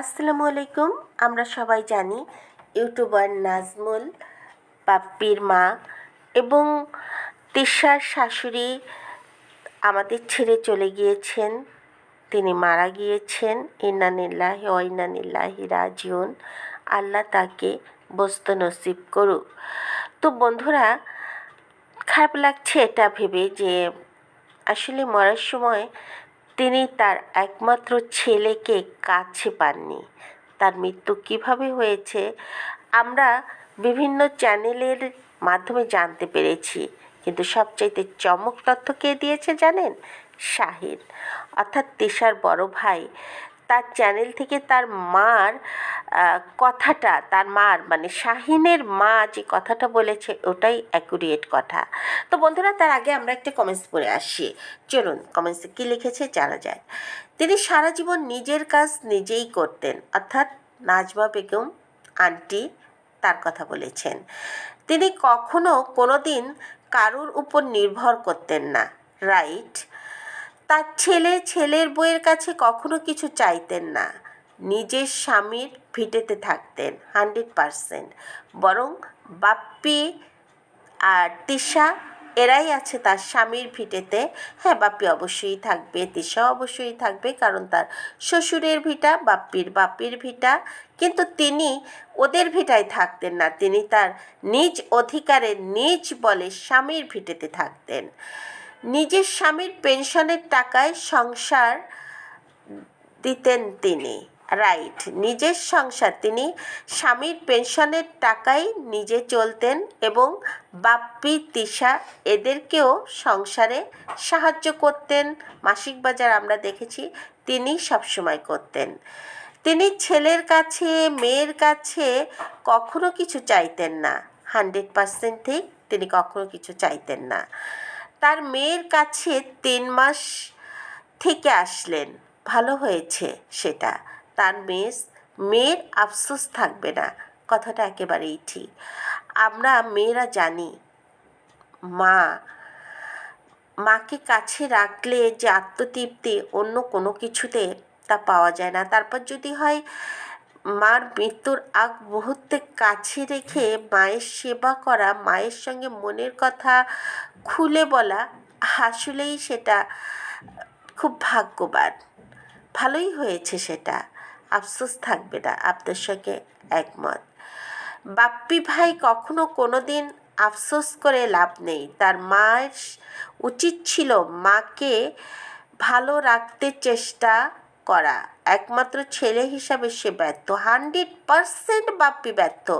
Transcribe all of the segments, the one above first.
আসসালামু আলাইকুম। আমরা সবাই জানি ইউটিউবার নাজমুল, পাপ্পির মা এবং তিশার শাশুড়ি আমাদের ছেড়ে চলে গিয়েছেন। তিনি মারা গিয়েছেন। ইন্নানিল্লাহি ও ইন্নানিল্লাহি রাজিউন। আল্লাহ তাকে বস্ত নসিব করুক। তো বন্ধুরা, খারাপ লাগছে এটা ভেবে যে আসলে মরার সময় তিনি তার একমাত্র ছেলেকে কাছে পাননি। তার মৃত্যু কীভাবে হয়েছে, আমরা বিভিন্ন চ্যানেলের মাধ্যমে জানতে পেরেছি। কিন্তু সবচাইতে চমক তথ্য কে দিয়েছে জানেন? শাহিন। অর্থাৎ তিশার বড় ভাই তার চ্যানেল থেকে তার মার কথাটা, তার মার মানে শাহিনের মা যে কথাটা বলেছে, ওটাই অ্যাকুরিয়েট কথা। তো বন্ধুরা, তার আগে আমরা একটা কমেন্টস পড়ে আসি। চলুন কমেন্টসে কী লিখেছে জানা যায় তিনি সারা জীবন নিজের কাজ নিজেই করতেন, অর্থাৎ নাজমা বেগম আন্টি তার কথা বলেছেন। তিনি কখনো কোনো দিন কারুর উপর নির্ভর করতেন না। রাইট তার ছেলে ছেলের বইয়ের কাছে কখনো কিছু চাইতেন না। নিজের স্বামীর ভিটেতে থাকতেন, হান্ড্রেড পারসেন্ট। বরং বাপ্পি আর তিশা, এরাই আছে তার স্বামীর ভিটেতে। হ্যাঁ বাপ্পি অবশ্যই থাকবে তিশা অবশ্যই থাকবে, কারণ তার শ্বশুরের ভিটা, বাপ্পির বাপ্পির ভিটা। কিন্তু তিনি ওদের ভিটায় থাকতেন না। তিনি তার নিজ অধিকারে নিজ বলে স্বামীর ভিটেতে থাকতেন। নিজের স্বামীর পেনশনের টাকায় সংসার দিতেন তিনি। রাইট, নিজের সংসার। তিনি স্বামীর পেনশনের টাকাই নিজে চলতেন এবং বাপ্পি, তিশা এদেরকেও সংসারে সাহায্য করতেন। মাসিক বাজার আমরা দেখেছি, তিনি সবসময় করতেন। তিনি ছেলের কাছে, মেয়ের কাছে কখনো কিছু চাইতেন না। হান্ড্রেড পার্সেন্ট ঠিক তিনি কখনো কিছু চাইতেন না। তার মেয়ের কাছে তিন মাস থেকে আসলেন। ভালো হয়েছে সেটা। তার মেয়ে মেয়ের আফসোস থাকবে না। কথাটা একেবারেই ঠিক। আমরা মেয়েরা জানি, মা, মাকে কাছে রাখলে যে আত্মতৃপ্তি অন্য কোনো কিছুতে তা পাওয়া যায় না। তারপর যদি হয়, মার মৃত্যুর আগ মুহূর্তে কাছে রেখে মায়ের সেবা করা, মায়ের সঙ্গে মনের কথা খুলে বলা আসলেই সেটা খুব ভাগ্যবান। ভালোই হয়েছে সেটা। আফসোস থাকবে না, আপনার সঙ্গে একমত। বাপ্পি ভাই কখনো কোনো দিন আফসোস করে লাভ নেই। তার মায়ের উচিত ছিল মাকে ভালো রাখতে চেষ্টা করা। একমাত্র ছেলে হিসাবে সে ব্যর্থ। হান্ড্রেড পারসেন্ট বাপ্পি ব্যর্থ।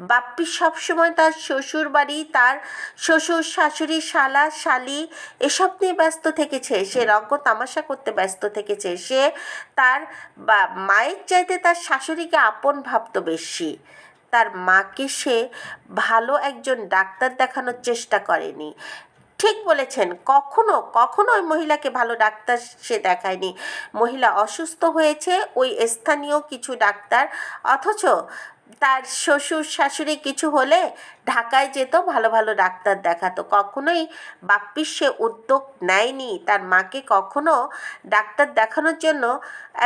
বাপ্পি সবসময় তার শ্বশুর বাড়ি তার শ্বশুর শাশুড়ি, শালা, শালি, এসব নিয়ে ব্যস্ত থেকেছে। সে রঙ্গ তামাশা করতে ব্যস্ত থেকেছে। সে তার বা, মায়ের চাইতে তার শাশুড়িকে আপন ভাবতো বেশি। তার মাকে সে ভালো একজন ডাক্তার দেখানোর চেষ্টা করেনি। ঠিক বলেছেন, কখনো কখনো ওই মহিলাকে ভালো ডাক্তার সে দেখায়নি। মহিলা অসুস্থ হয়েছে, ওই স্থানীয় কিছু ডাক্তার, অথচ তার শ্বশুর শাশুড়ি কিছু হলে ঢাকায় যেত, ভালো ভালো ডাক্তার দেখাতো। কখনোই বাপ্পির সে উদ্যোগ নেয়নি, তার মাকে কখনো ডাক্তার দেখানোর জন্য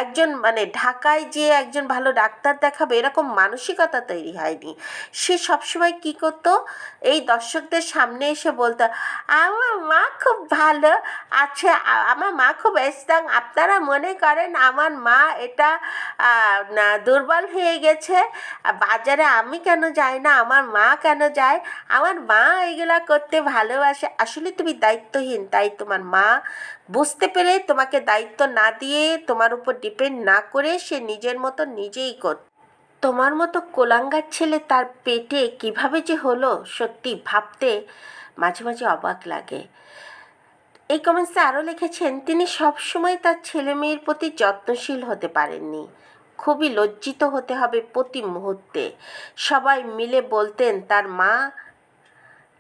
একজন মানে ঢাকায় যে একজন ভালো ডাক্তার দেখাবে, এরকম মানসিকতা তৈরি হয়নি। সে সবসময় কী করতো? এই দর্শকদের সামনে এসে বলতো, আমার মা খুব ভালো আছে আমার মা খুব স্ট্রং আপনারা মনে করেন আমার মা এটা দুর্বল হয়ে গেছে। বাজারে আমি কেন যাই না? আমার মা কেন যায়? আমার মা এগুলা করতে ভালোবাসে। আসলে তুমি দায়িত্বহীন, তাই তোমার মা বুঝতে পেরে তোমাকে দায়িত্ব না দিয়ে তোমার উপর ডিপেন্ড না করে সে নিজের মতো নিজেই করত তোমার মতো কোলাঙ্গার ছেলে তার পেটে কীভাবে যে হলো সত্যি ভাবতে মাঝে মাঝে অবাক লাগে। এই কমেন্টসে আরও লিখেছেন, তিনি সবসময় তার ছেলে মেয়ের প্রতি যত্নশীল হতে পারেননি। খুবই লজ্জিত হতে হবে প্রতি মুহূর্তে। সবাই মিলে বলতেন তার মা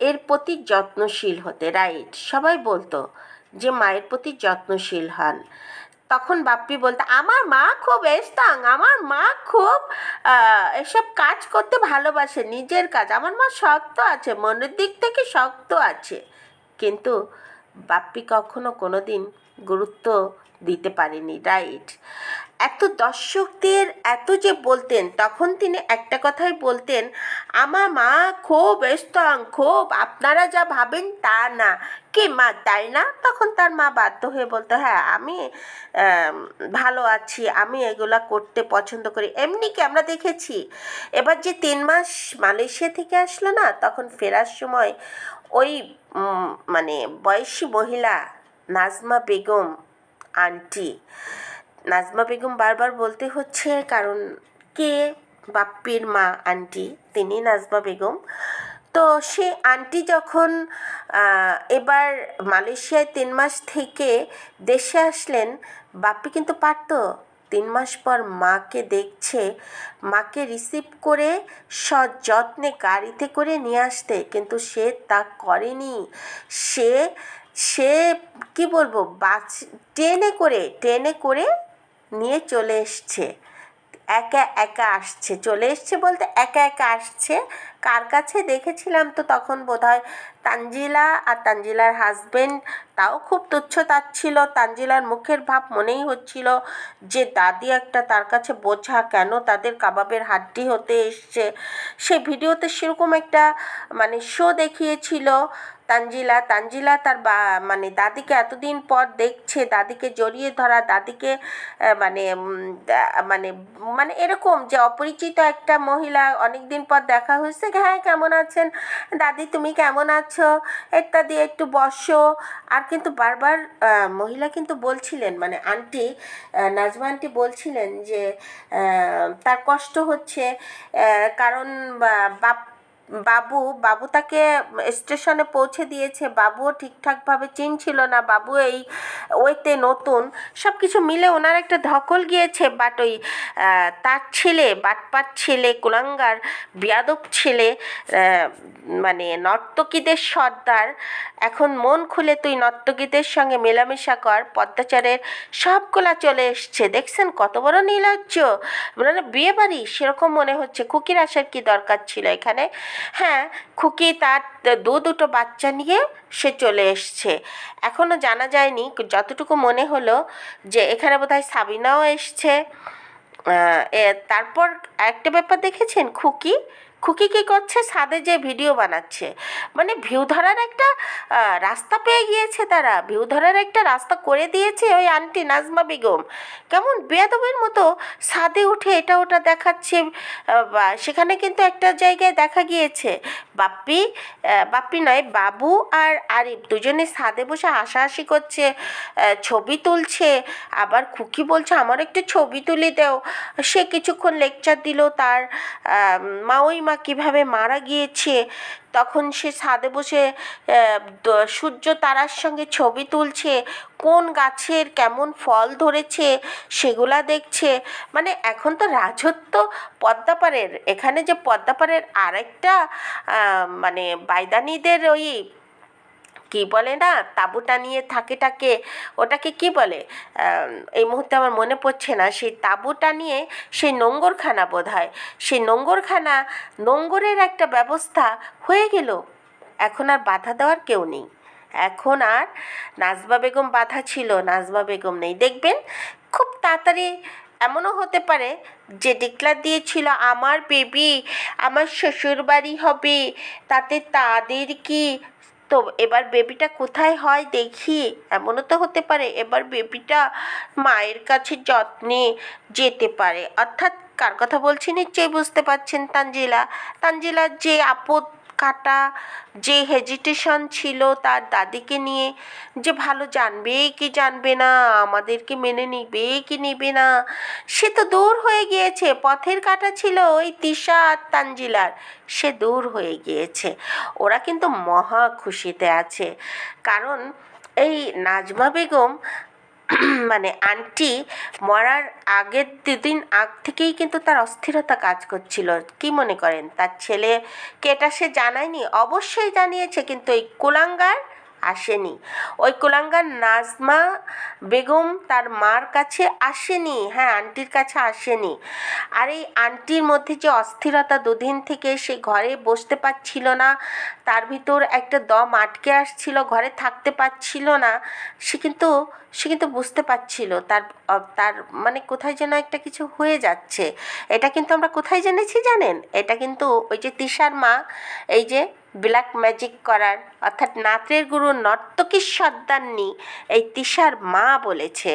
এর প্রতি যত্নশীল হতে। রাইট সবাই বলতো যে মায়ের প্রতি যত্নশীল হন। তখন বাপ্পি বলতে, আমার মা খুব এস্তাং, আমার মা খুব এসব কাজ করতে ভালোবাসে, নিজের কাজ। আমার মা শক্ত আছে, মনের দিক থেকে শক্ত আছে। কিন্তু বাপ্পি কখনো কোনো দিন গুরুত্ব দিতে পারেনি, রাইট? এত দর্শকদের এত যে বলতেন, তখন তিনি একটা কথাই বলতেন, আমার মা খুব স্ট্রং, খুব, আপনারা যা ভাবেন তা না। কে মা? তাই না? তখন তার মা বাধ্য হয়ে বলতো হ্যাঁ আমি ভালো আছি, আমি এগুলা করতে পছন্দ করি। এমনি কি আমরা দেখেছি? এবার যে তিন মাস মালয়েশিয়া থেকে আসলো না, তখন ফেরার সময় ওই মানে বয়সী মহিলা নাজমা বেগম, আন্টি নাজমা বেগম বারবার বলতে হচ্ছে, কারণ কে? বাপ্পির মা, আন্টি, তিনি নাজমা বেগম। তো সে আন্টি যখন এবার মালয়েশিয়ায় তিন মাস থেকে দেশে আসলেন, বাপ্পি কিন্তু পারতো। তিন মাস পর মাকে দেখছে, মাকে রিসিভ করে সযত্নে গাড়িতে করে নিয়ে আসতে, কিন্তু সে তা করেনি। সে সে, কি বলব, বাস, ট্রেনে করে ট্রেনে করে নিয়ে চলে এসছে। একা একা আসছে। চলে এসছে বলতে একা একা আসছে। কার কাছে? দেখেছিলাম তো তখন বোধহয় তানজিলা আর তানজিলার হাজবেন্ড তাও খুব তুচ্ছ ছিল। তানজিলার মুখের ভাব মনেই হচ্ছিল যে দাদি একটা তার কাছে বোঝা কেন তাদের কাবাবের হাড্ডি হতে এসছে। সে ভিডিওতে সেরকম একটা মানে শো দেখিয়েছিল। তানজিলা তানজিলা তার বা মানে দাদিকে এতদিন পর দেখছে, দাদিকে জড়িয়ে ধরা, দাদিকে মানে মানে মানে এরকম যে অপরিচিত একটা মহিলা অনেক দিন পর দেখা হয়েছে। হ্যাঁ কেমন আছেন? দাদি, তুমি কেমন আছো? ইত্যাদি, একটু বসো। আর কিন্তু বারবার মহিলা কিন্তু বলছিলেন মানে আন্টি নাজমা আন্টি বলছিলেন যে তার কষ্ট হচ্ছে কারণ বাপ বাবু বাবু তাকে স্টেশনে পৌঁছে দিয়েছে। বাবুও ঠিকঠাকভাবে চিনছিল না। বাবু এই ওইতে নতুন। সব কিছু মিলে ওনার একটা ধকল গিয়েছে বাট ওই তার ছেলে, বাটপার ছেলে, কুলাঙ্গার, বিয়াদব ছেলে মানে নর্তকীদের সর্দার, এখন মন খুলে তুই নর্তকীদের সঙ্গে মেলামেশা কর। পদ্মাচারের সবগুলা চলে এসছে। দেখছেন কত বড় নীলজ্জ মানে বিয়ে বাড়ি সেরকম মনে হচ্ছে। খুকির আসার কি দরকার ছিল এখানে? হ্যাঁ খুকি তার দু দুটো বাচ্চা নিয়ে সে চলে এসছে। এখনও জানা যায়নি, যতটুকু মনে হলো যে এখানে বোধহয় সাবিনাও এসছে। তারপর একটা ব্যাপার দেখেছেন খুকি? খুকি কী করছে? ছাদে যে ভিডিও বানাচ্ছে। মানে ভিউ ধরার একটা রাস্তা পেয়ে গিয়েছে তারা। ভিউ ধরার একটা রাস্তা করে দিয়েছে ওই আন্টি নাজমা বেগম। কেমন বেয়াদবের মতো ছাদে উঠে এটা ওটা দেখাচ্ছে সেখানে কিন্তু একটা জায়গায় দেখা গিয়েছে। বাপ্পি বাপ্পি নয় বাবু আর আরিফ দুজনে ছাদে বসে হাসাহাসি করছে ছবি তুলছে। আবার খুকি বলছে আমার একটু ছবি তুলে দাও। সে কিছুক্ষণ লেকচার দিল তার আহ, মাওই মা কীভাবে মারা গিয়েছে, তখন সে ছাদে বসে সূর্য তারার সঙ্গে ছবি তুলছে, কোন গাছের কেমন ফল ধরেছে, সেগুলা দেখছে। মানে এখন তো রাজত্ব পদ্মাপাড়ের, এখানে যে পদ্মাপাড়ের আরেকটা মানে বাইদানিদের ওই কি বলে না? তাঁবুটা নিয়ে থাকে টাকে ওটাকে কি বলে? এই মুহূর্তে আমার মনে পড়ছে না। সেই তাঁবুটা নিয়ে সেই নোঙ্গরখানা বোধ হয় সেই নোঙ্গরখানা, নোঙ্গরের একটা ব্যবস্থা হয়ে গেল। এখন আর বাধা দেওয়ার কেউ নেই। এখন আর নাজবা বেগম বাধা ছিল নাজবা বেগম নেই। দেখবেন, খুব তাড়াতাড়ি এমনও হতে পারে যে ডিক্লার দিয়েছিল, আমার বেবি আমার শ্বশুরবাড়ি হবে। তাতে তাদের কি তো এবার বেবিটা কোথায় হয় দেখি। এমনও তো হতে পারে, এবার বেবিটা মায়ের কাছে যত্নে যেতে পারে। অর্থাৎ কার কথা বলছি নিশ্চয়ই বুঝতে পারছেন তানজিলা। তানজিলার যে আপদ কাটা, যে হেজিটেশন ছিল তার দাদিকে নিয়ে যে ভালো জানবে কি জানবে না, আমাদেরকে মেনে নিবে কি নিবে না, সে তো দূর হয়ে গিয়েছে। পথের কাটা ছিল ওই তিশা আর তানজিলার। সে দূর হয়ে গিয়েছে। ওরা কিন্তু মহা খুশিতে আছে। কারণ এই নাজমা বেগম মানে আন্টি মরার আগের দুদিন আগ থেকেই কিন্তু তার অস্থিরতা কাজ করছিল। কি মনে করেন? তার ছেলেকে এটা সে জানায়নি? অবশ্যই জানিয়েছে, কিন্তু এই কুলাঙ্গার আসেনি। ওই কুলাঙ্গার নাজমা বেগম তার মার কাছে আসেনি। হ্যাঁ আন্টির কাছে আসেনি। আর এই আন্টির মধ্যে যে অস্থিরতা দুদিন থেকে সে ঘরে বসতে পারছিল না, তার ভিতর একটা দম আটকে আসছিল, ঘরে থাকতে পারছিল না, সে কিন্তু সে কিন্তু বুঝতে পারছিল তার তার মানে কোথায় যেন একটা কিছু হয়ে যাচ্ছে। এটা কিন্তু আমরা কোথায় জেনেছি জানেন? এটা কিন্তু ওই যে তিশার মা, এই যে ব্ল্যাক ম্যাজিক করার, অর্থাৎ নাচের গুরু নর্তকী সর্দারনি এই তিশার মা বলেছে।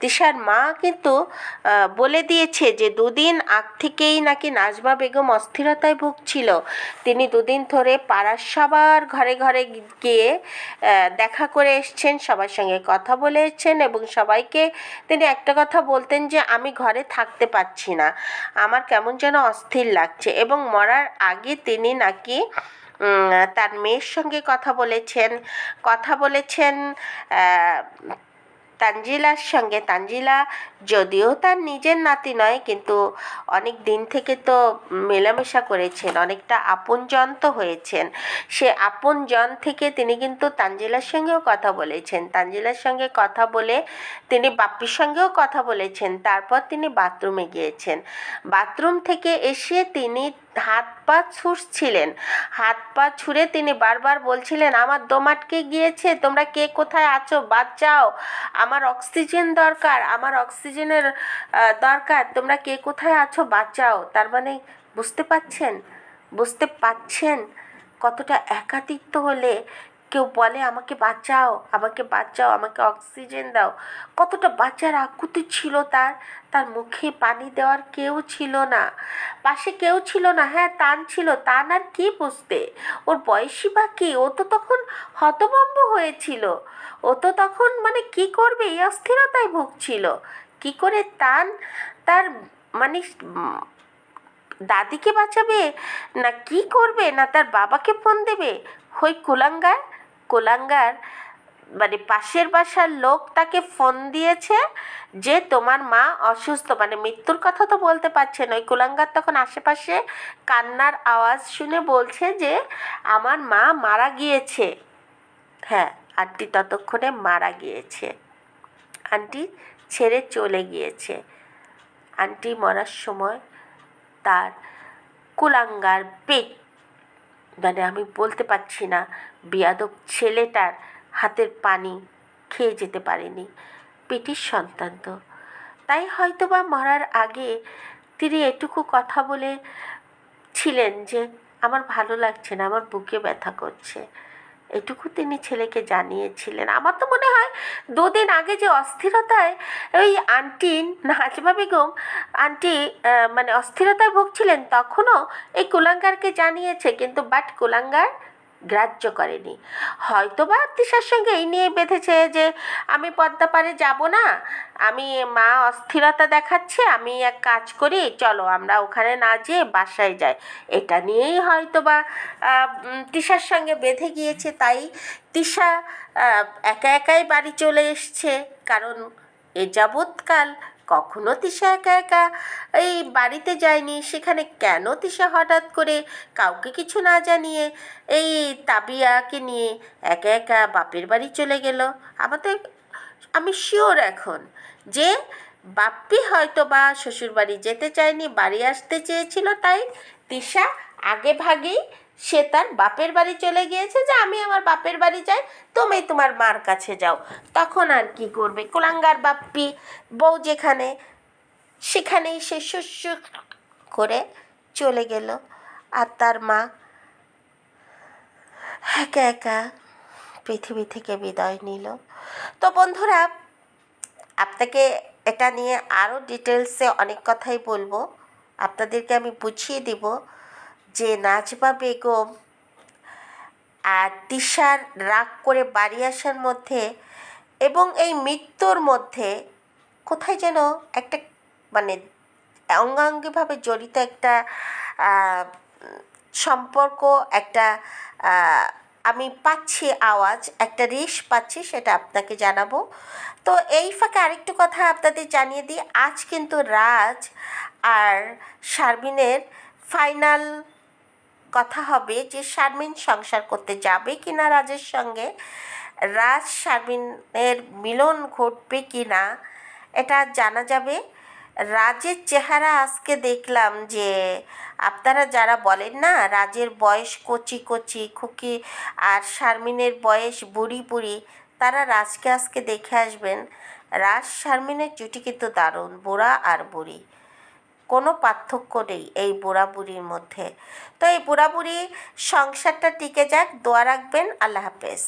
তিশার মা কিন্তু বলে দিয়েছে যে দুদিন আগ থেকেই নাকি নাজমা বেগম অস্থিরতায় ভুগছিল। তিনি দুদিন ধরে পাড়ার সবার ঘরে ঘরে গিয়ে দেখা করে এসছেন, সবার সঙ্গে কথা বলে এসছেন এবং সবাইকে তিনি একটা কথা বলতেন যে, আমি ঘরে থাকতে পারছি না। আমার কেমন যেন অস্থির লাগছে। এবং মরার আগে তিনি নাকি তার মেয়ের সঙ্গে কথা বলেছেন। কথা বলেছেন তানজিলার সঙ্গে। তানজিলা যদিও তার নিজের নাতি নয়, কিন্তু অনেক দিন থেকে তো মেলামেশা করেছেন, অনেকটা আপনজন তো হয়েছেন। সে আপনজন থেকে তিনি কিন্তু তানজিলার সঙ্গেও কথা বলেছেন। তানজিলার সঙ্গে কথা বলে তিনি বাপ্পির সঙ্গেও কথা বলেছেন। তারপর তিনি বাথরুমে গিয়েছেন। বাথরুম থেকে এসে তিনি হাত পা ছুঁড়ছিলেন। হাত পা ছুঁড়ে তিনি বারবার বলছিলেন, আমার দম আটকে গিয়েছে? তোমরা কে কোথায় আছো? বাঁচাও আমার অক্সিজেন দরকার, আমার অক্সিজেনের দরকার। তোমরা কে কোথায় আছো? বাঁচাও তার মানে বুঝতে পাচ্ছেন বুঝতে পাচ্ছেন কতটা একাতিত্ব হলে কেউ বলে, আমাকে বাঁচাও আমাকে বাঁচাও, আমাকে অক্সিজেন দাও। কতটা বাঁচার আকুতি ছিল তার। তার মুখে পানি দেওয়ার কেউ ছিল না। পাশে কেউ ছিল না। হ্যাঁ তান ছিল। তান আর কি বুঝতে? ওর বয়সী বা কি? ও তো তখন হতভম্ব হয়েছিল। ও তো তখন মানে কি করবে? এই অস্থিরতায় ভুগছিল। কি করে তান তার মানে দাদিকে বাঁচাবে? না কি করবে? না তার বাবাকে ফোন দেবে? হই কুলাঙ্গার। কুলাঙ্গার মানে পাশের বাসার লোক তাকে ফোন দিয়েছে যে তোমার মা অসুস্থ। মানে মৃত্যুর কথা তো বলতে পারছে না। ওই কুলাঙ্গার তখন আশেপাশে কান্নার আওয়াজ শুনে বলছে যে, আমার মা মারা গিয়েছে। হ্যাঁ আন্টি ততক্ষণে মারা গিয়েছে। আন্টি ছেড়ে চলে গিয়েছে। আন্টি মরার সময় তার কুলাঙ্গার পেট মানে আমি বলতে পারছি না বিয়াদব ছেলেটার হাতের পানি খেয়ে যেতে পারেনি, পেটির সন্তান তো। তাই হয়তো বা মরার আগে তিনি এটুকু কথা বলে ছিলেন যে, আমার ভালো লাগছে না, আমার বুকে ব্যথা করছে। এটুকু তিনি ছেলেকে জানিয়েছিলেন। আমার তো মনে হয় দুদিন আগে যে অস্থিরতায় ওই আন্টি নাজমা বেগম, আন্টি মানে অস্থিরতায় ভুগছিলেন, তখনও এই কুলাঙ্গারকে জানিয়েছে। কিন্তু বাট কুলাঙ্গার গ্রাহ্য করেনি। হয়তো বা তিশার সঙ্গে এই নিয়ে বেঁধেছে যে আমি পদ্মা পারে যাব না। আমি মা অস্থিরতা দেখাচ্ছে আমি এক কাজ করি চলো আমরা ওখানে না যেয়ে বাসায় যাই। এটা নিয়েই হয়তো বা আহ, তিশার সঙ্গে বেঁধে গিয়েছে। তাই তিশা একা একাই বাড়ি চলে এসছে। কারণ এ যাবৎকাল কখনো তিশা একা একা এই বাড়িতে যায়নি? সেখানে কেন তিশা হঠাৎ করে কাউকে কিছু না জানিয়ে এই তাবিয়াকে নিয়ে একা একা বাপের বাড়ি চলে গেল? আমাদের আমি শিওর এখন যে বাপ্পি হয়তো বা শ্বশুরবাড়ি যেতে চায়নি, বাড়ি আসতে চেয়েছিল, তাই তিশা আগে ভাগেই সে তার বাপের বাড়ি চলে গিয়েছে যে আমি আমার বাপের বাড়ি যাই, তুমি তোমার মার কাছে যাও। তখন আর কি করবে? কোলাঙ্গার বাপ্পি বউ যেখানে, সেখানেই সে শস্য করে চলে গেল। আর তার মা একা একা পৃথিবী থেকে বিদায় নিল। তো বন্ধুরা, আপনাকে এটা নিয়ে আরও ডিটেলসে অনেক কথাই বলব। আপনাদেরকে আমি বুঝিয়ে দিব। যে নাজবা বেগম আর তিশার রাগ করে বাড়ি আসার মধ্যে এবং এই মৃত্যুর মধ্যে কোথায় যেন একটা মানে অঙ্গাঙ্গিভাবে জড়িত একটা সম্পর্ক, একটা আমি পাচ্ছি আওয়াজ, একটা রেশ পাচ্ছি সেটা আপনাকে জানাব। তো এই ফাঁকে আরেকটু কথা আপনাদের জানিয়ে দিই। আজ কিন্তু রাজ আর শারমিনের ফাইনাল কথা হবে যে শারমিন সংসার করতে যাবে কিনা রাজের সঙ্গে, রাজ শারমিনের মিলন ঘটবে কি না এটা জানা যাবে। রাজের চেহারা আজকে দেখলাম যে আপনারা যারা বলেন না, রাজের বয়স কচি কচি, খুকি আর শারমিনের বয়স বুড়ি বুড়ি, তারা রাজকে আজকে দেখে আসবেন। রাজ শারমিনের জুটি কিন্তু দারুণ, বুড়া আর বুড়ি। কোনো পার্থক্য নেই এই বুড়া বুড়ির মধ্যে। তো এই পুরাপুরি সংসারটা টিকে যাক দোয়া রাখবেন আল্লাহ হাফেজ।